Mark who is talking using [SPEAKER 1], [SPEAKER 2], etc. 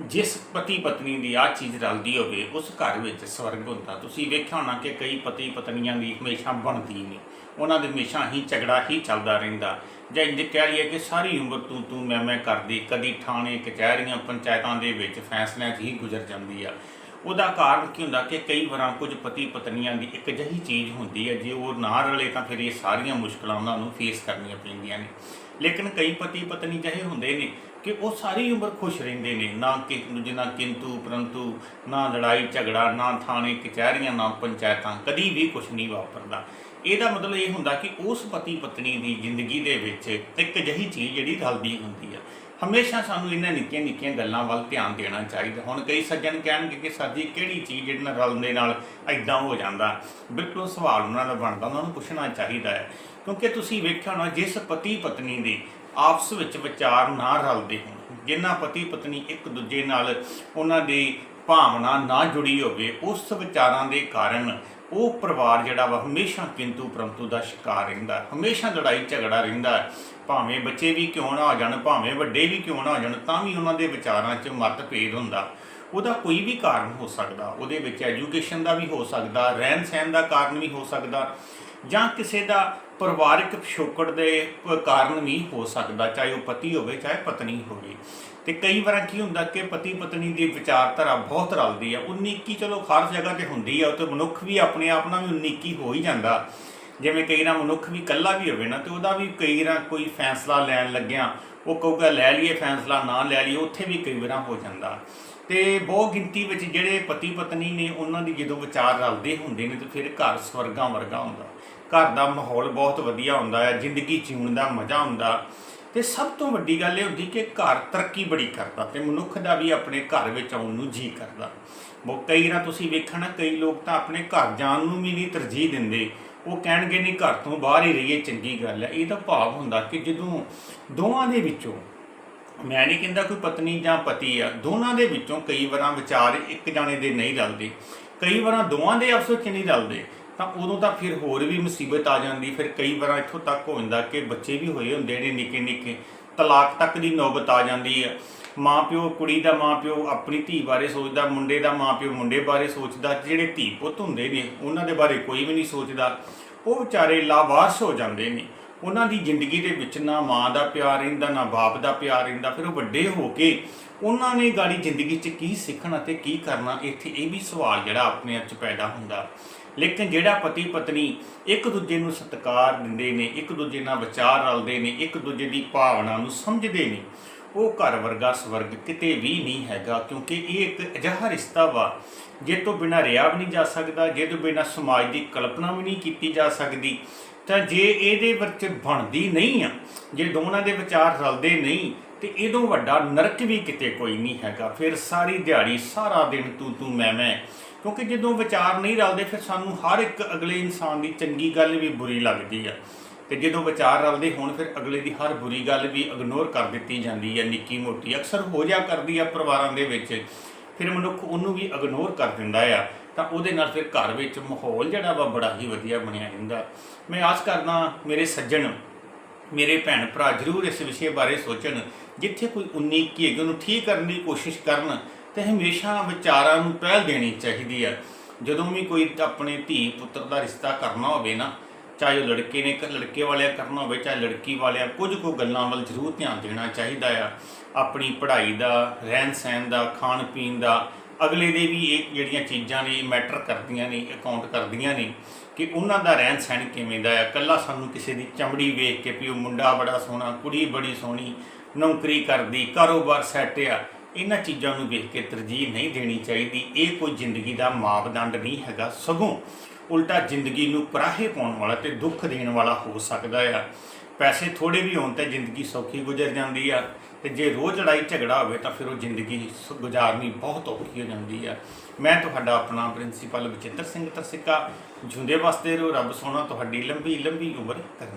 [SPEAKER 1] ਜਿਸ ਪਤੀ ਪਤਨੀ ਦੀ ਆ ਚੀਜ਼ ਰਲਦੀ ਹੋਵੇ, ਉਸ ਘਰ ਵਿੱਚ ਸਵਰਗ ਹੁੰਦਾ। ਤੁਸੀਂ ਵੇਖਿਆ ਹੋਣਾ ਕਿ ਕਈ ਪਤੀ ਪਤਨੀਆਂ ਦੀ ਹਮੇਸ਼ਾ ਬਣਦੀ ਨਹੀਂ। ਉਹਨਾਂ ਦੇ ਹਮੇਸ਼ਾ ਹੀ ਝਗੜਾ ਹੀ ਚੱਲਦਾ ਰਹਿੰਦਾ। ਜਾਂ ਇੰਜ ਕਹਿ ਲਈਏ ਕਿ ਸਾਰੀ ਉਮਰ ਤੂੰ ਤੂੰ ਮੈਂ ਮੈਂ ਕਰਦੀ, ਕਦੀ ਥਾਣੇ, ਕਚਹਿਰੀਆਂ, ਪੰਚਾਇਤਾਂ ਦੇ ਵਿੱਚ ਫੈਸਲਿਆਂ 'ਚ ਹੀ ਗੁਜ਼ਰ ਜਾਂਦੀ ਆ। ਉਹਦਾ ਕਾਰਨ ਕੀ ਹੁੰਦਾ ਕਿ ਕਈ ਵਾਰਾਂ ਕੁਝ ਪਤੀ ਪਤਨੀਆਂ ਦੀ ਇੱਕ ਜਿਹੀ ਚੀਜ਼ ਹੁੰਦੀ ਹੈ, ਜੇ ਉਹ ਨਾ ਰਲੇ ਤਾਂ ਫਿਰ ਇਹ ਸਾਰੀਆਂ ਮੁਸ਼ਕਲਾਂ ਉਹਨਾਂ ਨੂੰ ਫੇਸ ਕਰਨੀਆਂ ਪੈਂਦੀਆਂ ਨੇ। ਲੇਕਿਨ ਕਈ ਪਤੀ ਪਤਨੀ ਜਿਹੇ ਹੁੰਦੇ ਨੇ ਕਿ ਉਹ ਸਾਰੀ ਉਮਰ ਖੁਸ਼ ਰਹਿੰਦੇ ਨੇ, ਨਾ ਕਿ ਦੂਜੇ ਨਾਲ ਕਿੰਤੂ, ਪਰੰਤੂ ਨਾ ਲੜਾਈ ਝਗੜਾ, ਨਾ ਥਾਣੇ, ਕਚਹਿਰੀਆਂ, ਨਾ ਪੰਚਾਇਤਾਂ, ਕਦੀ ਵੀ ਕੁਝ ਨਹੀਂ ਵਾਪਰਦਾ। ਇਹਦਾ ਮਤਲਬ ਇਹ ਹੁੰਦਾ ਕਿ ਉਸ ਪਤੀ ਪਤਨੀ ਦੀ ਜ਼ਿੰਦਗੀ ਦੇ ਵਿੱਚ ਇੱਕ ਜਿਹੀ ਚੀਜ਼ ਜਿਹੜੀ ਰਲਦੀ ਹੁੰਦੀ ਆ। ਹਮੇਸ਼ਾ ਸਾਨੂੰ ਇਹਨਾਂ ਨਿੱਕੀਆਂ ਨਿੱਕੀਆਂ ਗੱਲਾਂ ਵੱਲ ਧਿਆਨ ਦੇਣਾ ਚਾਹੀਦਾ। ਹੁਣ ਕਈ ਸੱਜਣ ਕਹਿਣਗੇ ਕਿ ਸਰ ਜੀ, ਕਿਹੜੀ ਚੀਜ਼ ਜਿਹੜੀ ਨਾਲ ਰਲਣ ਦੇ ਨਾਲ ਐਦਾਂ ਹੋ ਜਾਂਦਾ? ਬਿਲਕੁਲ ਸਵਾਲ ਉਹਨਾਂ ਦਾ ਬਣਦਾ, ਉਹਨਾਂ ਨੂੰ ਪੁੱਛਣਾ ਚਾਹੀਦਾ ਹੈ। ਕਿਉਂਕਿ ਤੁਸੀਂ ਵੇਖਿਆ ਹੋਣਾ, ਜਿਸ ਪਤੀ ਪਤਨੀ ਦੇ ਆਪਸ ਵਿੱਚ ਵਿਚਾਰ ਨਾ ਰਲਦੇ ਹੋਣ ਜਿਨ੍ਹਾਂ ਪਤੀ ਪਤਨੀ ਇੱਕ ਦੂਜੇ ਨਾਲ ਉਹਨਾਂ ਦੀ ਭਾਵਨਾ ਨਾ ਜੁੜੀ ਹੋਵੇ, ਉਸ ਵਿਚਾਰਾਂ ਦੇ ਕਾਰਨ ਉਹ ਪਰਿਵਾਰ ਜਿਹੜਾ ਵਾ ਹਮੇਸ਼ਾ ਕਿੰਤੂ ਪਰੰਤੂ ਦਾ ਸ਼ਿਕਾਰ ਰਹਿੰਦਾ ਹਮੇਸ਼ਾ ਲੜਾਈ ਝਗੜਾ ਰਹਿੰਦਾ ਭਾਵੇਂ ਬੱਚੇ ਵੀ ਕਿਉਂ ਨਾ ਆ ਜਾਣ, ਭਾਵੇਂ ਵੱਡੇ ਵੀ ਕਿਉਂ ਨਾ ਆ ਜਾਣ, ਤਾਂ ਵੀ ਉਹਨਾਂ ਦੇ ਵਿਚਾਰਾਂ 'ਚ ਮਤਭੇਦ ਹੁੰਦਾ। ਉਹਦਾ ਕੋਈ ਵੀ ਕਾਰਨ ਹੋ ਸਕਦਾ, ਉਹਦੇ ਵਿੱਚ ਐਜੂਕੇਸ਼ਨ ਦਾ ਵੀ ਹੋ ਸਕਦਾ ਰਹਿਣ ਸਹਿਣ ਦਾ ਕਾਰਨ ਵੀ ਹੋ ਸਕਦਾ। ਜਾਂ ਕਿਸੇ ਦਾ ਪਰਿਵਾਰਕ ਪਿਛੋਕੜ ਦੇ ਕਾਰਨ ਵੀ ਹੋ ਸਕਦਾ, ਚਾਹੇ ਉਹ ਪਤੀ ਹੋਵੇ, ਚਾਹੇ ਪਤਨੀ ਹੋਵੇ। ਤੇ ਕਈ ਵਾਰ ਕੀ ਹੁੰਦਾ ਕਿ ਪਤੀ ਪਤਨੀ ਦੀ ਵਿਚਾਰਧਾਰਾ ਬਹੁਤ ਰਲਦੀ ਆ। 19 ਚਲੋ ਹਰ ਜਗ੍ਹਾ ਤੇ ਹੁੰਦੀ ਆ, ਉਹ ਤੇ ਮਨੁੱਖ ਵੀ ਆਪਣੇ ਆਪ ਨਾਲ ਵੀ 19 ਹੋ ਹੀ ਜਾਂਦਾ। ਜਿਵੇਂ ਕਈ ਨਾ ਮਨੁੱਖ ਵੀ ਇਕੱਲਾ ਵੀ ਹੋਵੇ ਨਾ, ਤੇ ਉਹਦਾ ਵੀ ਕਈ ਵਾਰ ਕੋਈ ਫੈਸਲਾ ਲੈਣ ਲੱਗਿਆ ਉਹ ਕਹੂਗਾ, ਲੈ ਲਈਏ ਫੈਸਲਾ, ਨਾ ਲੈ ਲਈਏ। ਉੱਥੇ ਵੀ ਕਈ ਵਾਰ ਹੋ ਜਾਂਦਾ। ਤੇ ਬਹੁ ਗਿਣਤੀ ਵਿੱਚ ਜਿਹੜੇ ਪਤੀ ਪਤਨੀ ਨੇ, ਉਹਨਾਂ ਦੀ ਜਦੋਂ ਵਿਚਾਰ ਰਲਦੇ ਹੁੰਦੇ ਨੇ, ਤੇ ਫਿਰ ਘਰ ਸਵਰਗਾਂ ਵਰਗਾ ਹੁੰਦਾ। ਘਰ ਦਾ ਮਾਹੌਲ ਬਹੁਤ ਵਧੀਆ ਹੁੰਦਾ ਹੈ ਜ਼ਿੰਦਗੀ ਜਿਉਣ ਦਾ ਮਜ਼ਾ ਹੁੰਦਾ। ਤੇ ਸਭ ਤੋਂ ਵੱਡੀ ਗੱਲ ਇਹ ਹੁੰਦੀ ਕਿ ਘਰ ਤਰੱਕੀ ਬੜੀ ਕਰਦਾ ਤੇ ਮਨੁੱਖ ਦਾ ਵੀ ਆਪਣੇ ਘਰ ਵਿੱਚ ਆਉਣ ਨੂੰ ਜੀ ਕਰਦਾ। ਬਹੁਤ ਕਈ ਨਾ ਤੁਸੀਂ ਵੇਖਣਾ, ਕਈ ਲੋਕ ਤਾਂ ਆਪਣੇ ਘਰ ਜਾਣ ਨੂੰ ਵੀ ਨਹੀਂ ਤਰਜੀਹ ਦਿੰਦੇ। ਉਹ ਕਹਿਣਗੇ ਨਹੀਂ ਘਰ ਤੋਂ ਬਾਹਰ ਹੀ ਰਹੀਏ, ਚੰਗੀ ਗੱਲ ਹੈ। ਇਹਦਾ ਭਾਵ ਹੁੰਦਾ ਕਿ ਜਦੋਂ ਦੋਵਾਂ ਦੇ ਵਿੱਚੋਂ, ਮੈਂ ਨਹੀਂ ਕਹਿੰਦਾ ਕੋਈ ਪਤਨੀ ਜਾਂ ਪਤੀ ਆ, ਦੋਨਾਂ ਦੇ ਵਿੱਚੋਂ ਕਈ ਵਾਰਾਂ ਵਿਚਾਰ ਇੱਕ ਜਾਣੇ ਦੇ ਨਹੀਂ ਰਲਦੇ, ਕਈ ਵਾਰਾਂ ਦੋਵਾਂ ਦੇ ਆਪਸ ਵਿੱਚ ਨਹੀਂ ਰਲਦੇ, ਤਾਂ ਉਦੋਂ ਤਾਂ ਫਿਰ ਹੋਰ ਵੀ ਮੁਸੀਬਤ ਆ ਜਾਂਦੀ, ਫਿਰ ਕਈ ਵਾਰਾਂ ਇੱਥੋਂ ਤੱਕ ਹੋ ਜਾਂਦਾ ਕਿ ਬੱਚੇ ਵੀ ਹੋਏ ਹੁੰਦੇ ਨੇ ਨਿੱਕੇ ਨਿੱਕੇ ਤਲਾਕ ਤੱਕ ਦੀ ਨੌਬਤ ਆ ਜਾਂਦੀ ਹੈ ਮਾਂ ਪਿਓ ਕੁੜੀ ਦਾ ਮਾਂ ਪਿਓ ਆਪਣੀ ਧੀ ਬਾਰੇ ਸੋਚਦਾ, ਮੁੰਡੇ ਦਾ ਮਾਂ ਪਿਓ ਮੁੰਡੇ ਬਾਰੇ ਸੋਚਦਾ, ਜਿਹੜੇ ਧੀ ਪੁੱਤ ਹੁੰਦੇ ਨੇ, ਉਹਨਾਂ ਦੇ ਬਾਰੇ ਕੋਈ ਵੀ ਨਹੀਂ ਸੋਚਦਾ। ਉਹ ਵਿਚਾਰੇ ਲਾਵਾਰਸ ਹੋ ਜਾਂਦੇ ਨੇ। ਉਹਨਾਂ ਦੀ ਜ਼ਿੰਦਗੀ ਦੇ ਵਿੱਚ ਨਾ ਮਾਂ ਦਾ ਪਿਆਰ ਰਹਿੰਦਾ, ਨਾ ਬਾਪ ਦਾ ਪਿਆਰ ਰਹਿੰਦਾ। ਫਿਰ ਉਹ ਵੱਡੇ ਹੋ ਕੇ ਉਹਨਾਂ ਨੇ ਗਾੜੀ ਜ਼ਿੰਦਗੀ 'ਚ ਕੀ ਸਿੱਖਣਾ ਤੇ ਕੀ ਕਰਨਾ, ਇੱਥੇ ਇਹ ਵੀ ਸਵਾਲ ਜਿਹੜਾ ਆਪਣੇ ਆਪ 'ਚ ਪੈਦਾ ਹੁੰਦਾ। ਲੇਕਿਨ ਜਿਹੜਾ ਪਤੀ ਪਤਨੀ ਇੱਕ ਦੂਜੇ ਨੂੰ ਸਤਿਕਾਰ ਦਿੰਦੇ ਨੇ ਇੱਕ ਦੂਜੇ ਨਾਲ ਵਿਚਾਰ ਰਲਦੇ ਨੇ ਇੱਕ ਦੂਜੇ ਦੀ ਭਾਵਨਾ ਨੂੰ ਸਮਝਦੇ ਨੇ ਉਹ ਘਰ ਵਰਗਾ ਸਵਰਗ ਕਿਤੇ ਵੀ ਨਹੀਂ ਹੈਗਾ, ਕਿਉਂਕਿ ਇਹ ਇੱਕ ਅਜਿਹਾ ਰਿਸ਼ਤਾ ਵਾ, ਜੇ ਤੋਂ ਬਿਨਾਂ ਰਿਹਾ ਵੀ ਨਹੀਂ ਜਾ ਸਕਦਾ, ਜੇ ਤੋਂ ਬਿਨਾਂ ਸਮਾਜ ਦੀ ਕਲਪਨਾ ਵੀ ਨਹੀਂ ਕੀਤੀ ਜਾ ਸਕਦੀ, ਤਾਂ ਜੇ ਇਹਦੇ ਵਿੱਚ ਬਣਦੀ ਨਹੀਂ ਆ, ਜੇ ਦੋਨਾਂ ਦੇ ਵਿਚਾਰ ਰਲਦੇ ਨਹੀਂ, ਤੇ ਇਹਦੋਂ ਵੱਡਾ ਨਰਕ ਵੀ ਕਿਤੇ ਕੋਈ ਨਹੀਂ ਹੈਗਾ। ਫਿਰ ਸਾਰੀ ਦਿਹਾੜੀ, ਸਾਰਾ ਦਿਨ ਤੂੰ ਤੂੰ ਮੈਂ ਮੈਂ, ਕਿਉਂਕਿ ਜਦੋਂ ਵਿਚਾਰ ਨਹੀਂ ਰਲਦੇ, ਫਿਰ ਸਾਨੂੰ ਹਰ ਇੱਕ ਅਗਲੇ ਇਨਸਾਨ ਦੀ ਚੰਗੀ ਗੱਲ ਵੀ ਬੁਰੀ ਲੱਗਦੀ ਆ। ਤੇ ਜਦੋਂ ਵਿਚਾਰ ਰਲਦੇ ਹੋਣ ਫਿਰ ਅਗਲੇ ਦੀ ਹਰ ਬੁਰੀ ਗੱਲ ਵੀ ਇਗਨੋਰ ਕਰ ਦਿੱਤੀ ਜਾਂਦੀ ਹੈ, ਨਿੱਕੀ ਮੋਟੀ। ਅਕਸਰ ਹੋ ਜਾ ਕਰਦੀ ਆ ਪਰਿਵਾਰਾਂ ਦੇ ਵਿੱਚ। ਫਿਰ ਮਨੁੱਖ ਉਹਨੂੰ ਵੀ ਇਗਨੋਰ ਕਰ ਦਿੰਦਾ ਆ। ਤਾਂ ਉਹਦੇ ਨਾਲ ਫਿਰ ਘਰ ਵਿੱਚ ਮਾਹੌਲ ਜਿਹੜਾ ਵਾ ਬੜਾ ਹੀ ਵਧੀਆ ਬਣਿਆ ਰਹਿੰਦਾ। ਮੈਂ ਆਸ ਕਰਦਾ ਮੇਰੇ ਸੱਜਣ, ਮੇਰੇ ਭੈਣ ਭਰਾ ਜਰੂਰ ਇਸ ਵਿਸ਼ੇ ਬਾਰੇ ਸੋਚਣ, ਜਿੱਥੇ ਕੋਈ 19 ਕੀ ਹੈਗੀ ਉਹਨੂੰ ਠੀਕ ਕਰਨ ਦੀ ਕੋਸ਼ਿਸ਼ ਕਰਨ ਤੇ ਹਮੇਸ਼ਾ ਵਿਚਾਰਾਂ ਨੂੰ ਪਹਿਲ ਦੇਣੀ ਚਾਹੀਦੀ ਆ। ਜਦੋਂ ਵੀ ਕੋਈ ਆਪਣੇ ਧੀ ਪੁੱਤਰ ਦਾ ਰਿਸ਼ਤਾ ਕਰਨਾ ਹੋਵੇ ਨਾ ਚਾਹੇ ਉਹ ਲੜਕੇ ਨੇ ਇੱਕ ਲੜਕੇ ਵਾਲਿਆਂ ਕਰਨਾ ਹੋਵੇ, ਚਾਹੇ ਲੜਕੀ ਵਾਲਿਆਂ, ਕੁਝ ਕੁ ਗੱਲਾਂ ਵੱਲ ਜ਼ਰੂਰ ਧਿਆਨ ਦੇਣਾ ਚਾਹੀਦਾ ਆ। ਆਪਣੀ ਪੜ੍ਹਾਈ ਦਾ ਰਹਿਣ ਸਹਿਣ ਦਾ ਖਾਣ ਪੀਣ ਦਾ, ਅਗਲੇ ਦੇ ਵੀ ਇਹ ਜਿਹੜੀਆਂ ਚੀਜ਼ਾਂ ਨੇ ਮੈਟਰ ਕਰਦੀਆਂ ਨੇ ਅਕਾਊਂਟ ਕਰਦੀਆਂ ਨੇ ਕਿ ਉਹਨਾਂ ਦਾ ਰਹਿਣ ਸਹਿਣ ਕਿਵੇਂ ਦਾ ਆ। ਕੱਲਾ ਸਾਨੂੰ ਕਿਸੇ ਦੀ ਚਮੜੀ ਵੇਖ ਕੇ ਵੀ ਉਹ ਮੁੰਡਾ ਬੜਾ ਸੋਹਣਾ, ਕੁੜੀ ਬੜੀ ਸੋਹਣੀ, ਨੌਕਰੀ ਕਰਦੀ, ਕਾਰੋਬਾਰ ਸੈੱਟ ਆ, ਇਹਨਾਂ ਚੀਜ਼ਾਂ ਨੂੰ ਵੇਖ ਕੇ ਤਰਜੀਹ ਨਹੀਂ ਦੇਣੀ ਚਾਹੀਦੀ। ਇਹ ਕੋਈ ਜ਼ਿੰਦਗੀ ਦਾ ਮਾਪਦੰਡ ਨਹੀਂ ਹੈਗਾ। ਸਗੋਂ ਉਲਟਾ ਜ਼ਿੰਦਗੀ ਨੂੰ ਕਰਾਹੇ ਪਾਉਣ ਵਾਲਾ ਤੇ ਦੁੱਖ ਦੇਣ ਵਾਲਾ ਹੋ ਸਕਦਾ ਆ। ਪੈਸੇ ਥੋੜੇ ਵੀ ਹੋਣ ਤਾਂ ਜ਼ਿੰਦਗੀ ਸੌਖੀ ਗੁਜ਼ਰ ਜਾਂਦੀ ਆ ਤੇ ਜੇ ਰੋਜ਼ ਲੜਾਈ ਝਗੜਾ ਹੋਵੇ ਤਾਂ ਫਿਰ ਉਹ ਜ਼ਿੰਦਗੀ ਸ- ਗੁਜ਼ਾਰਨੀ ਬਹੁਤ ਔਖੀ ਹੋ ਜਾਂਦੀ ਆ। ਮੈਂ ਤੁਹਾਡਾ ਆਪਣਾ ਪ੍ਰਿੰਸੀਪਲ ਬਚਿੱਤਰ ਸਿੰਘ ਤਰਸਿੱਕਾ, ਜੁੰਦੇ ਵਾਸਤੇ ਰਹੋ ਰੱਬ ਸੋਹਣਾ, ਤੁਹਾਡੀ ਲੰਬੀ ਲੰਬੀ ਉਮਰ ਕਰਨਾ